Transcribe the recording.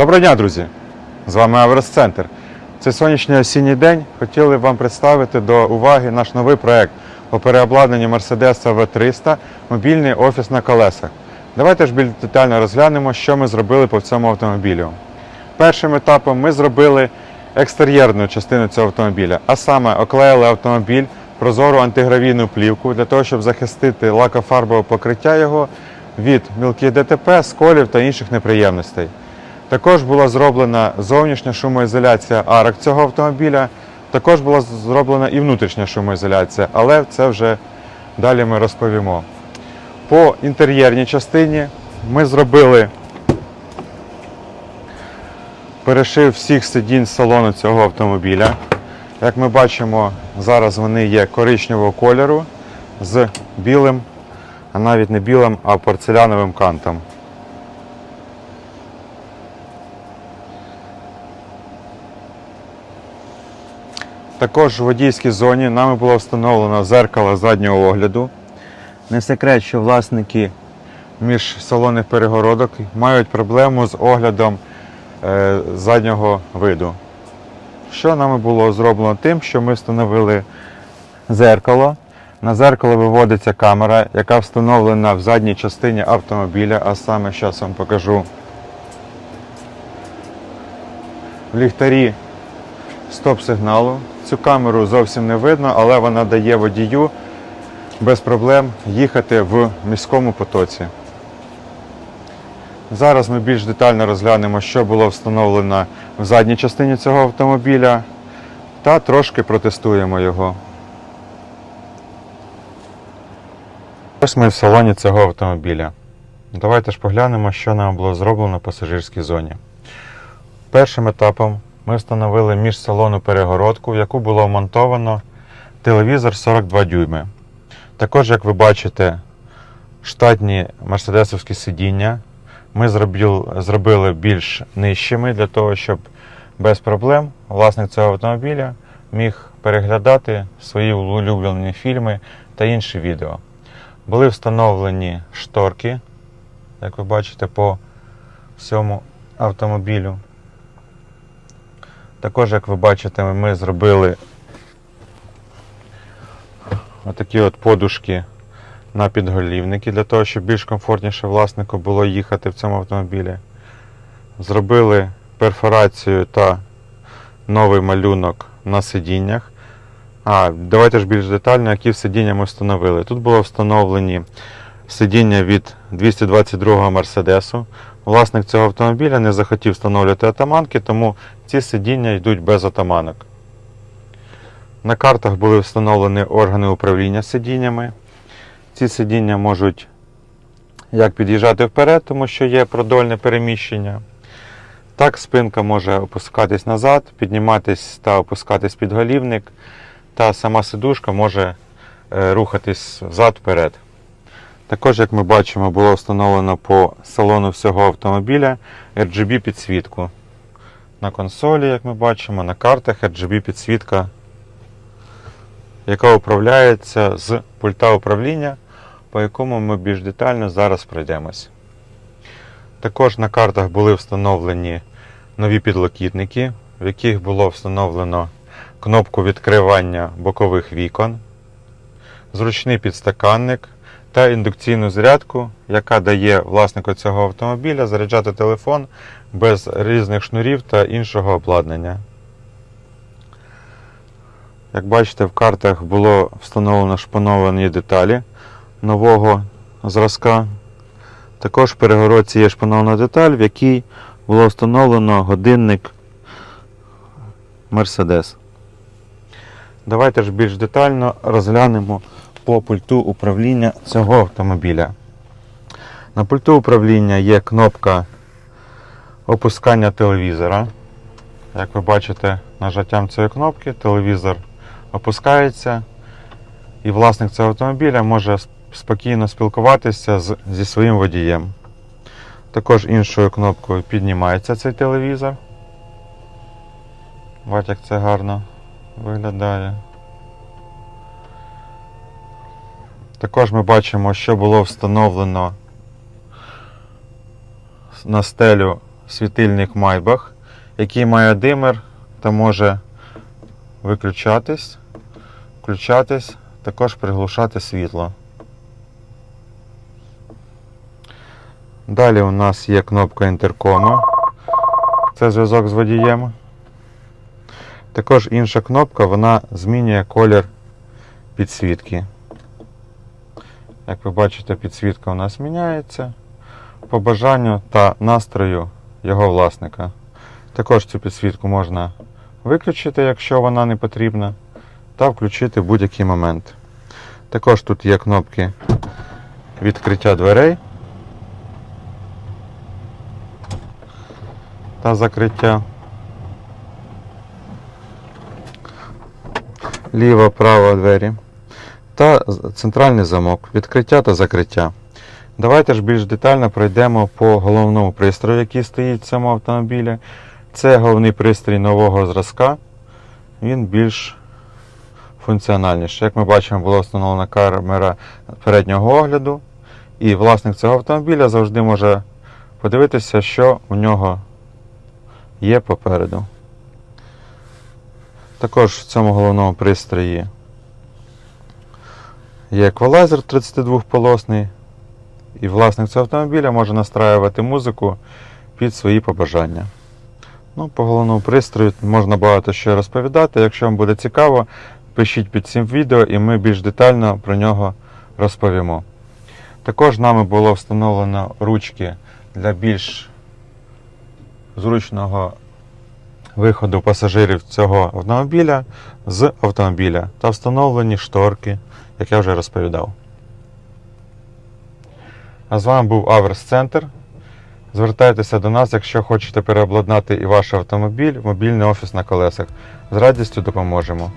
Доброго дня, друзі! З вами Аверс Центр. Цей сонячний осінній день хотіли вам представити до уваги наш новий проект по переобладнанню Mercedes V300 мобільний офіс на колесах. Давайте ж більш детально розглянемо, що ми зробили по цьому автомобілю. Першим етапом ми зробили екстер'єрну частину цього автомобіля, а саме оклеїли автомобіль прозору антигравійну плівку для того, щоб захистити лакофарбове покриття його від мілких ДТП, сколів та інших неприємностей. Також була зроблена зовнішня шумоізоляція арок цього автомобіля. Також була зроблена і внутрішня шумоізоляція, але це вже далі ми розповімо. По інтер'єрній частині ми зробили перешив всіх сидінь салону цього автомобіля. Як ми бачимо, зараз вони є коричневого кольору з білим, а навіть не білим, а порцеляновим кантом. Також в водійській зоні нами було встановлено зеркало заднього огляду. Не секрет, що власники міжсалонних перегородок мають проблему з оглядом е, заднього виду. Що нами було зроблено тим, що ми встановили зеркало. На зеркало виводиться камера, яка встановлена в задній частині автомобіля, а саме зараз вам покажу. В ліхтарі стоп-сигналу. Цю камеру зовсім не видно, але вона дає водію без проблем їхати в міському потоці. Зараз ми більш детально розглянемо, що було встановлено в задній частині цього автомобіля, та трошки протестуємо його. Ось ми в салоні цього автомобіля. Давайте ж поглянемо, що нам було зроблено в пасажирській зоні. Першим етапом ми встановили між салону перегородку, в яку було вмонтовано телевізор 42 дюйми. Також, як ви бачите, штатні мерседесовські сидіння ми зробили більш нижчими для того, щоб без проблем власник цього автомобіля міг переглядати свої улюблені фільми та інші відео. Були встановлені шторки, як ви бачите, по всьому автомобілю. Також, як ви бачите, ми зробили отакі от подушки на підголівники для того, щоб більш комфортніше власнику було їхати в цьому автомобілі. Зробили перфорацію та новий малюнок на сидіннях. А, давайте ж більш детально, які сидіння ми встановили. Тут було встановлені сидіння від 222-го Мерседесу. Власник цього автомобіля не захотів встановлювати атаманки, тому ці сидіння йдуть без атаманок. На картах були встановлені органи управління сидіннями. Ці сидіння можуть як під'їжджати вперед, тому що є продольне переміщення. Так, спинка може опускатись назад, підніматись та опускатись під голівник, та сама сидушка може е, рухатись взад-вперед. Також, як ми бачимо, було встановлено по салону всього автомобіля RGB підсвітку. На консолі, як ми бачимо, на картах RGB підсвітка, яка управляється з пульта управління, по якому ми більш детально зараз пройдемось. Також на картах були встановлені нові підлокітники, в яких було встановлено кнопку відкривання бокових вікон, зручний підстаканник та індукційну зарядку, яка дає власнику цього автомобіля заряджати телефон без різних шнурів та іншого обладнання. Як бачите, в картах було встановлено шпановані деталі нового зразка. Також в перегородці є шпанована деталь, в якій було встановлено годинник Mercedes. Давайте ж більш детально розглянемо по пульту управління цього автомобіля. На пульту управління є кнопка опускання телевізора. Як ви бачите, нажаттям цієї кнопки телевізор опускається, і власник цього автомобіля може спокійно спілкуватися з, зі своїм водієм. Також іншою кнопкою піднімається цей телевізор. Бачите, як це гарно виглядає. Також ми бачимо, що було встановлено на стелю світильник Майбах, який має димер та може виключатись, включатись, також приглушати світло. Далі у нас є кнопка інтеркону. Це зв'язок з водієм. Також інша кнопка, вона змінює колір підсвітки. Як ви бачите, підсвітка у нас міняється по бажанню та настрою його власника. Також цю підсвітку можна виключити, якщо вона не потрібна, та включити будь-який момент. Також тут є кнопки відкриття дверей та закриття. Ліва, права двері та центральний замок, відкриття та закриття. Давайте ж більш детально пройдемо по головному пристрою, який стоїть в цьому автомобілі. Це головний пристрій нового зразка. Він більш функціональніший. Як ми бачимо, була встановлена камера переднього огляду, і власник цього автомобіля завжди може подивитися, що у нього є попереду. Також в цьому головному пристрої є еквалайзер 32-полосний, і власник цього автомобіля може настраювати музику під свої побажання. Ну, по головному пристрою можна багато що розповідати. Якщо вам буде цікаво, пишіть під цим відео і ми більш детально про нього розповімо. Також нами було встановлено ручки для більш зручного виходу пасажирів цього автомобіля з автомобіля та встановлені шторки, як я вже розповідав. А з вами був Аверс Центр. Звертайтеся до нас, якщо хочете переобладнати і ваш автомобіль в мобільний офіс на колесах. З радістю допоможемо.